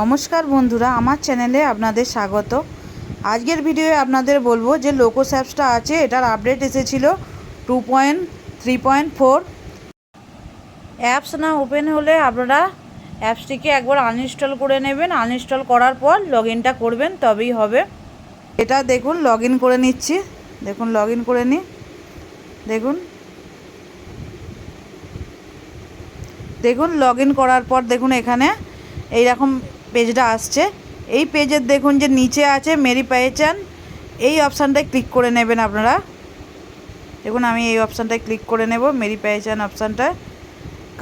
নমস্কার বন্ধুরা, আমার চ্যানেলে আপনাদের স্বাগত। আজকের ভিডিওয়ে আপনাদের বলব যে লোকোস অ্যাপসটা আছে, এটার আপডেট এসেছিল two point, three point, four. Apps না ওপেন হলে আপনারা অ্যাপসটিকে একবার আনইনস্টল করে নেবেন। আনইনস্টল করার পর লগ ইনটা করবেন, তবেই হবে। এটা দেখুন লগ ইন করে নিচ্ছি। দেখুন লগ ইন করে নিই দেখুন। দেখুন লগ ইন করার পর দেখুন এখানে এই রকম পেজটা আসছে। এই পেজের দেখুন যে নিচে আছে মেরি পেয়েচান এই অপশানটায় ক্লিক করে নেবেন আপনারা। দেখুন, আমি এই অপশানটায় ক্লিক করে নেব মেরি পেয়েচান অপশানটায়।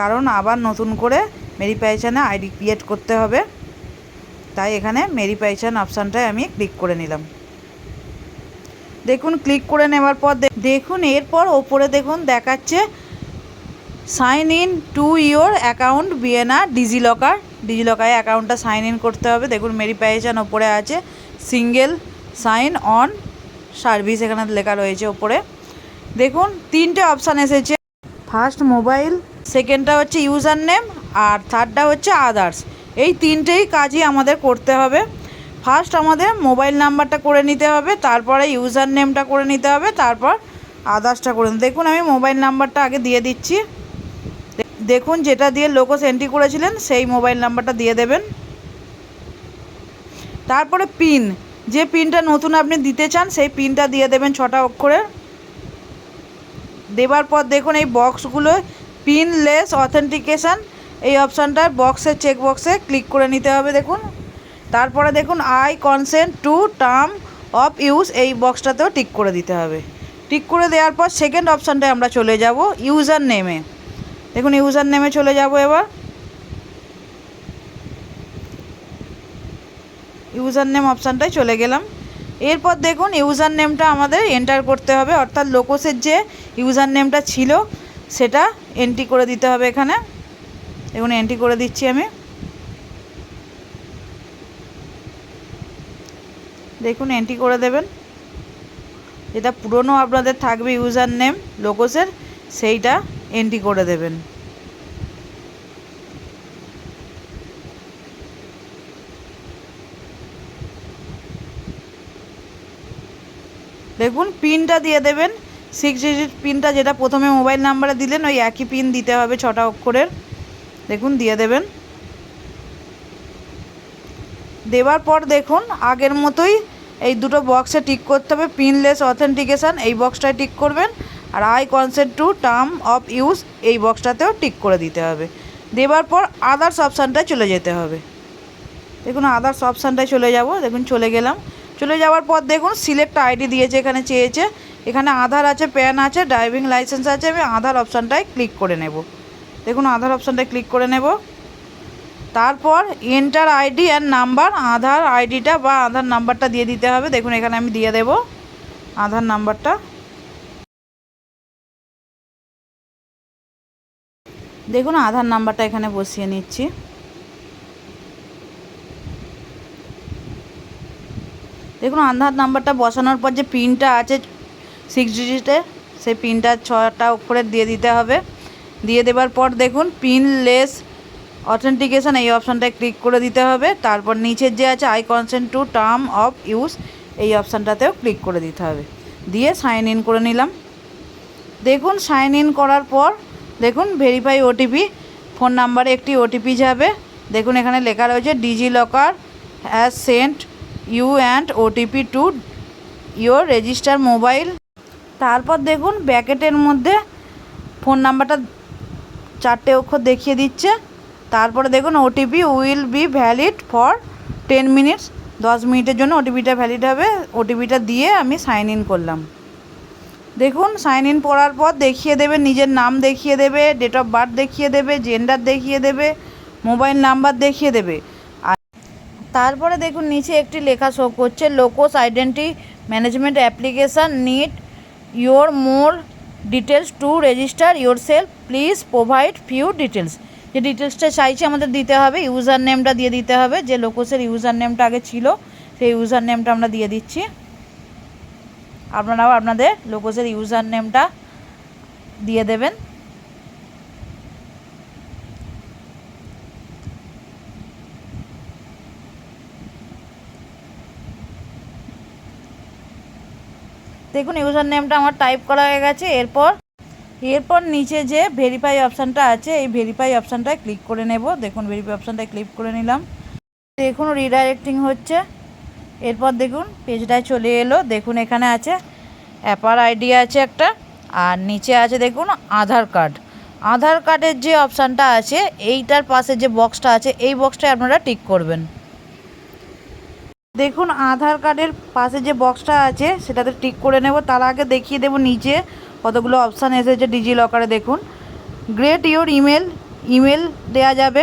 কারণ আবার নতুন করে মেরি পেয়েচানে আইডি ক্রিয়েট করতে হবে। তাই এখানে মেরি পেয়েচান অপশানটায় আমি ক্লিক করে নিলাম। দেখুন, ক্লিক করে নেওয়ার পর দেখুন, এরপর ওপরে দেখুন দেখাচ্ছে, sign in to your account বিএনআ DigiLocker ডিজিলকারে অ্যাকাউন্টটা সাইন ইন করতে হবে। দেখুন মেরি পেয়েছেন ওপরে আছে সিঙ্গেল সাইন অন সার্ভিস এখানে লেখা রয়েছে ওপরে। দেখুন, তিনটে অপশান এসেছে। ফার্স্ট মোবাইল সেকেন্ডটা হচ্ছে ইউজার নেম আর থার্ডটা হচ্ছে আদার্স এই তিনটেই কাজই আমাদের করতে হবে। ফার্স্ট আমাদের মোবাইল নাম্বারটা করে নিতে হবে, তারপরে ইউজার নেমটা করে নিতে হবে, তারপর আদার্সটা করে দেখুন, আমি মোবাইল নাম্বারটা আগে দিয়ে দিচ্ছি। দেখুন যেটা দিয়ে লোকোস এন্ট্রি করেছিলেন, সেই মোবাইল নাম্বারটা দিয়ে দেবেন। তারপরে পিন যে পিনটা নতুন আপনি দিতে চান, সেই পিনটা দিয়ে দেবেন ছটা অক্ষরের। দেবার পর দেখুন এই বক্সগুলো পিন লেস অথেন্টিকেশান এই অপশানটার বক্সের চেক বক্সে ক্লিক করে নিতে হবে, দেখুন। তারপরে দেখুন I consent to term of use এই বক্সটাতেও টিক করে দিতে হবে। টিক করে দেওয়ার পর সেকেন্ড অপশানটায় আমরা চলে যাব ইউজার নেমে দেখুন ইউজার নেমে চলে যাব এবার। ইউজার নেম অপশানটায় চলে গেলাম। এরপর দেখুন ইউজার নেমটা আমাদের এন্টার করতে হবে। অর্থাৎ লোকোসের যে ইউজার নেমটা ছিল, সেটা এন্ট্রি করে দিতে হবে এখানে। দেখুন এন্ট্রি করে দিচ্ছি আমি। দেখুন এন্ট্রি করে দেবেন। যেটা পুরনো আপনাদের থাকবে ইউজার নেম লোকোসের সেইটা এন্ট্রি করে দেবেন। দেখুন, পিনটা দিয়ে দেবেন। সিক্স ডিজিট পিনটা যেটা প্রথমে মোবাইল নাম্বারে দিলেন, ওই একই পিন দিতে হবে ছটা অক্ষরের। দেখুন, দিয়ে দেবেন। দেওয়ার পর দেখুন, আগের মতোই এই দুটো বক্সে টিক করতে হবে। পিনলেস অথেন্টিকেশান এই বক্সটায় টিক করবেন। আর I consent to term of use এই বক্সটাতেও টিক করে দিতে হবে। দেওয়ার পর আদার্স অপশানটায় চলে যেতে হবে। দেখুন, আদার্স অপশানটায় চলে যাব, দেখুন, চলে গেলাম। চলে যাওয়ার পর দেখুন, সিলেক্ট আইডি দিয়েছে, এখানে চেয়েছে। এখানে আধার আছে, প্যান আছে, ড্রাইভিং লাইসেন্স আছে, আমি আধার অপশানটায় ক্লিক করে নেব। দেখুন, আধার অপশানটায় ক্লিক করে নেব। তারপর enter ID and number, Aadhaar আইডিটা বা আধার নাম্বারটা দিয়ে দিতে হবে। দেখুন, এখানে আমি দিয়ে দেব আধার নাম্বারটা। দেখুন, আধার নাম্বারটা এখানে বসিয়ে নিচ্ছি। দেখুন, আধার নাম্বারটা বসানোর পর যে পিনটা আছে সিক্স ডিজিটের সেই পিনটা ছটা অক্ষরের দিয়ে দিতে হবে। দিয়ে দেবার পর দেখুন পিন লেস অথেন্টিকেশান এই অপশানটায় ক্লিক করে দিতে হবে। তারপর নিচের যে আছে I consent to term of use এই অপশানটাতেও ক্লিক করে দিতে হবে। দিয়ে সাইন ইন করে নিলাম। দেখুন সাইন ইন করার পর দেখুন ভেরিফাই ওটিপি ফোন নাম্বারে একটি ওটিপি যাবে। দেখুন, এখানে লেখা রয়েছে DigiLocker has sent you and OTP to your register mobile তারপর দেখুন ব্যাকেটের মধ্যে ফোন নাম্বারটা চারটে অক্ষর দেখিয়ে দিচ্ছে। তারপরে দেখুন OTP will be valid for ten minutes দশ মিনিটের জন্য ওটিপিটা ভ্যালিড হবে। ওটিপিটা দিয়ে আমি সাইন ইন করলাম। দেখুন সাইন ইন করার পর দেখিয়ে দেবে, নিজের নাম দেখিয়ে দেবে ডেট অফ বার্থ দেখিয়ে দেবে জেন্ডার দেখিয়ে দেবে মোবাইল নাম্বার দেখিয়ে দেবে। আর তারপরে দেখুন, নিচে একটি লেখা শো করছে লোকোস identity management application need your more details to register yourself please provide few details যে ডিটেলসটা চাইছে, আমাদের দিতে হবে ইউজার নেমটা দিয়ে দিতে হবে। যে লোকোসের ইউজার নেমটা আগে ছিল, সেই ইউজার নেমটা আমরা দিয়ে দিচ্ছি। আপনারাও আপনাদের লোকোসের ইউজার নেমটা দিয়ে দেবেন। দেখুন ইউজার নেমটা আমার টাইপ করা হয়ে গেছে। এরপর এরপর নিচে যে ভেরিফাই অপশানটা আছে, এই ভেরিফাই অপশানটায় ক্লিক করে নেব। দেখুন ভেরিফাই অপশানটায় ক্লিক করে নিলাম। দেখুন রিডাইরেক্টিং হচ্ছে। এরপর দেখুন, পেজটায় চলে এলো, দেখুন এখানে আছে, অ্যাপার আইডি আছে একটা, আর নিচে আছে দেখুন, আধার কার্ড। আধার কার্ডের যে অপশানটা আছে, এইটার পাশে যে বক্সটা আছে, এই বক্সটায় আপনারা টিক করবেন। দেখুন, আধার কার্ডের পাশে যে বক্সটা আছে, সেটাতে টিক করে নেব। তার আগে দেখিয়ে দেবো নিচে কতগুলো অপশান এসেছে ডিজি লকারে। দেখুন, গ্রেট ইওর ইমেল ইমেল দেওয়া যাবে।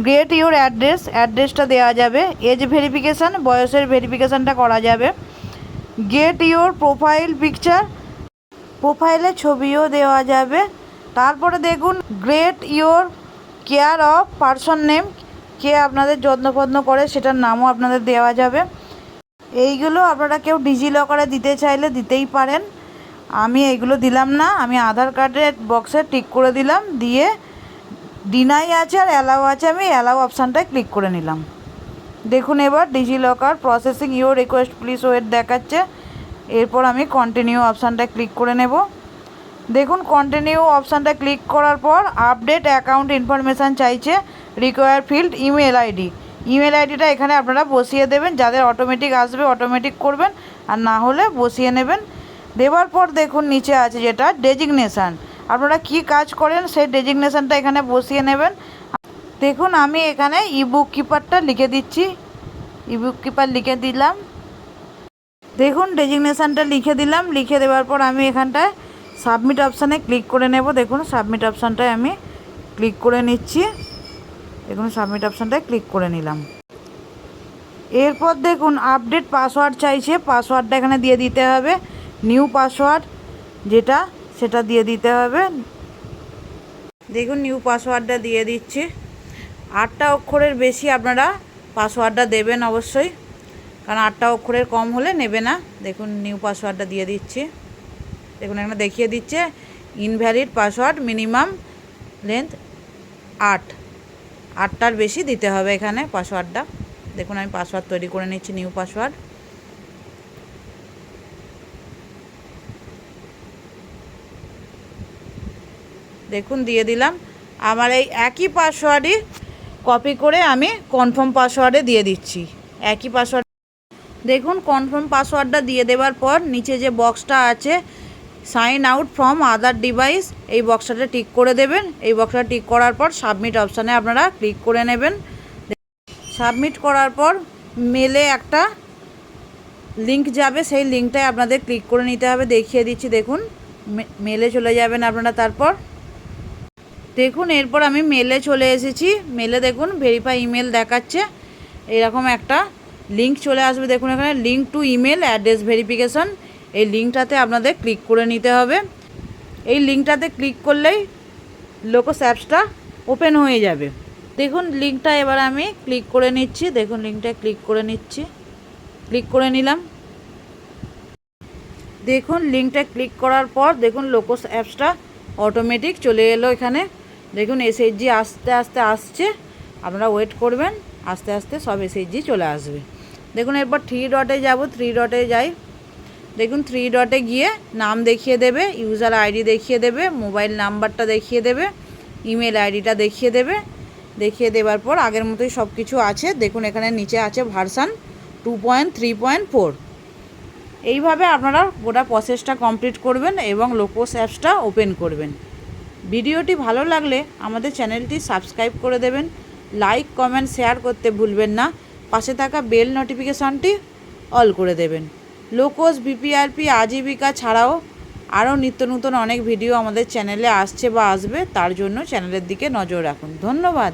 গ্রেট ইওর অ্যাড্রেস অ্যাড্রেসটা দেওয়া যাবে। এজ ভেরিফিকেশান বয়সের ভেরিফিকেশানটা করা যাবে। গেট ইউর প্রোফাইল পিকচার প্রোফাইলে ছবিও দেওয়া যাবে। তারপরে দেখুন great your care of person name কে আপনাদের যত্নপত্ন করে সেটার নামও আপনাদের দেওয়া যাবে। এইগুলো আপনারা কেউ ডিজি লকারে দিতে চাইলে দিতেই পারেন। আমি এইগুলো দিলাম না, আমি আধার কার্ডের বক্সে টিক করে দিলাম, দিয়ে ডিনাই আছে আর অ্যালাউ আছে, আমি অ্যালাউ অপশানটায় ক্লিক করে নিলাম। দেখুন এবার DigiLocker processing your request please wait দেখাচ্ছে। এরপর আমি কন্টিনিউ অপশানটায় ক্লিক করে নেব। দেখুন কন্টিনিউ অপশানটা ক্লিক করার পর আপডেট অ্যাকাউন্ট ইনফরমেশান চাইছে require field email ID email আইডিটা এখানে আপনারা বসিয়ে দেবেন, যাদের অটোমেটিক আসবে অটোমেটিক করবেন, আর না হলে বসিয়ে নেবেন। দেওয়ার পর দেখুন নিচে আছে যেটা ডেজিগনেশান আপনারা কি কাজ করেন সেই ডেজিগনেশানটা এখানে বসিয়ে নেবেন। দেখুন, আমি এখানে ইবুক কিপারটা লিখে দিচ্ছি। ইবুক কিপার লিখে দিলাম। দেখুন ডেজিগনেশানটা লিখে দিলাম। লিখে দেওয়ার পর আমি এখানটায় সাবমিট অপশানে ক্লিক করে নেব। দেখুন সাবমিট অপশানটায় আমি ক্লিক করে নিচ্ছি। দেখুন সাবমিট অপশানটায় ক্লিক করে নিলাম। এরপর দেখুন আপডেট পাসওয়ার্ড চাইছে। পাসওয়ার্ডটা এখানে দিয়ে দিতে হবে। নিউ পাসওয়ার্ড যেটা সেটা দিয়ে দিতে হবে। দেখুন নিউ পাসওয়ার্ডটা দিয়ে দিচ্ছি। আটটা অক্ষরের বেশি আপনারা পাসওয়ার্ডটা দেবেন অবশ্যই, কারণ আটটা অক্ষরের কম হলে নেবে না। দেখুন নিউ পাসওয়ার্ডটা দিয়ে দিচ্ছি। দেখুন, এখানে দেখিয়ে দিচ্ছে ইনভ্যালিড পাসওয়ার্ড মিনিমাম লেন্থ আট। আটটার বেশি দিতে হবে এখানে পাসওয়ার্ডটা দেখুন, আমি পাসওয়ার্ড তৈরি করে নিচ্ছি নিউ পাসওয়ার্ড দেখুন, দিয়ে দিলাম। আমার এই একই পাসওয়ার্ডই কপি করে আমি কনফার্ম পাসওয়ার্ডে দিয়ে দিচ্ছি। একই পাসওয়ার্ড দেখুন কনফার্ম পাসওয়ার্ডটা দিয়ে দেওয়ার পর নিচে যে বক্সটা আছে sign out from other device এই বক্সটাতে টিক করে দেবেন। এই বক্সটা টিক করার পর সাবমিট অপশানে আপনারা ক্লিক করে নেবেন। সাবমিট করার পর মেলে একটা লিঙ্ক যাবে, সেই লিঙ্কটায় আপনাদের ক্লিক করে নিতে হবে। দেখিয়ে দিচ্ছি, দেখুন মেলে চলে যাবেন আপনারা তারপর। দেখুন, এরপর আমি মেলে চলে এসেছি। মেলে দেখুন ভেরিফাই ইমেল দেখাচ্ছে। এরকম একটা লিঙ্ক চলে আসবে। দেখুন এখানে link to email address verification এই লিঙ্কটাতে আপনাদের ক্লিক করে নিতে হবে। এই লিঙ্কটাতে ক্লিক করলেই লোকোস অ্যাপসটা ওপেন হয়ে যাবে। দেখুন লিঙ্কটা এবার আমি ক্লিক করে নিচ্ছি। দেখুন লিঙ্কটা ক্লিক করে নিচ্ছি। ক্লিক করে নিলাম। দেখুন লিঙ্কটা ক্লিক করার পর দেখুন লোকোস অ্যাপসটা অটোমেটিক চলে এলো এখানে। দেখুন এসএইচজি আস্তে আস্তে আসছে। আপনারা ওয়েট করবেন, আস্তে আস্তে সব এসএইচজি চলে আসবে। দেখুন এরপর থ্রি ডটে যাব থ্রি ডটে যাই। দেখুন থ্রি ডটে গিয়ে নাম দেখিয়ে দেবে ইউজার আইডি দেখিয়ে দেবে মোবাইল নাম্বারটা দেখিয়ে দেবে ইমেল আইডিটা দেখিয়ে দেবে। দেখিয়ে দেওয়ার পর আগের মতোই সব কিছু আছে। দেখুন এখানে নিচে আছে version two point three point four এইভাবে আপনারা গোটা প্রসেসটা কমপ্লিট করবেন এবং লোকোস অ্যাপসটা ওপেন করবেন। ভিডিওটি ভালো লাগলে আমাদের চ্যানেলটি সাবস্ক্রাইব করে দেবেন, লাইক, কমেন্ট, শেয়ার করতে ভুলবেন না, পাশে থাকা বেল নোটিফিকেশনটি অল করে দেবেন। লোকোস বিপিআরপি আজীবিকা ছাড়াও আরও নিত্য নতুন অনেক ভিডিও আমাদের চ্যানেলে আসছে বা আসবে, তার জন্য চ্যানেলের দিকে নজর রাখুন। ধন্যবাদ।